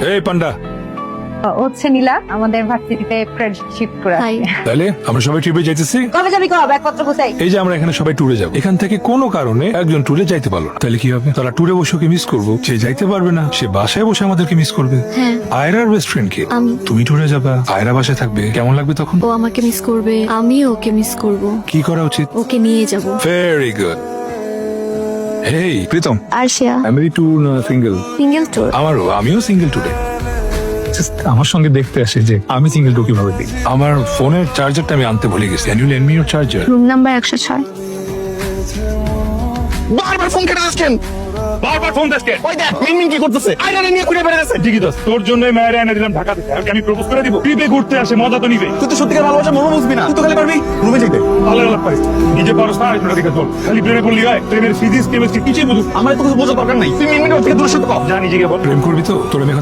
এই পান্ডা। হচ্ছে নীলা আমাদের ভার্সিটিতে শিফট করে হাই তাহলে আমরা সবাই ট্রিপে যাইতেছি? কবে যাবি কবে ব্যাগপত্র কোথায় এই যে আমরা এখানে সবাই ট্যুরে যাব। এখান থেকে কোনো কারণে একজন ট্যুরে যাইতে পারল না। তাহলে কি হবে? তারা ট্যুরে বসে ওকে মিস করব। সে যাইতে পারবে না। সে বাসায় বসে আমাদেরকে মিস করবে। হ্যাঁ। আয়রার বেস্ট ফ্রেন্ড কে? আমি। তুমি ট্যুরে যাবা। আয়রা বাসায় থাকবে। কেমন লাগবে তখন? ও আমাকে মিস করবে। আমিও ওকে মিস করব। কি করা উচিত? ওকে নিয়ে যাব। Very good hey Pritam Arshia আমি টু সিঙ্গেল সিঙ্গেল ট্যুর আমারও আমিও সিঙ্গেল টুডে আমার সঙ্গে দেখতে আসে যে আমি সিঙ্গেল টু কীভাবে দিই? আমার ফোনের চার্জারটা আমি আনতে ভুলে গেছি। Can you lend me your charger room number একশো ছয়। বারবার ফোন কেটে আসছেন। বারবার ফোন দেশকে। ওই দেখ মিনমিন কি করতেছে? আইনারে নিয়ে ঘুরে বেড়াচ্ছে ঠিকই তো। তোর মায়ের এনে দিলাম ঢাকা থেকে আমি প্রপোজ করে দিব। ট্রিপে ঘুরতে আসে মজা তো নিবে তুই তো সত্যিকার ভালোবাসা মনে বুঝবি না। তুই তো খালি পারবি রুমে যেতে। ভালো লাগ পাইস নিজে পারস না আরেকটা দিকে চল খালি প্রেমে পড়লি হয় প্রেমের ফিজিক্স কেমিস্ট্রি কিছুই বুঝুস আমার তো কিছু বোঝা দরকার নাই। তুই মিনমিন ওর থেকে দূরে সরে কর যা নিজেকে বল। প্রেম করবি তো? তোর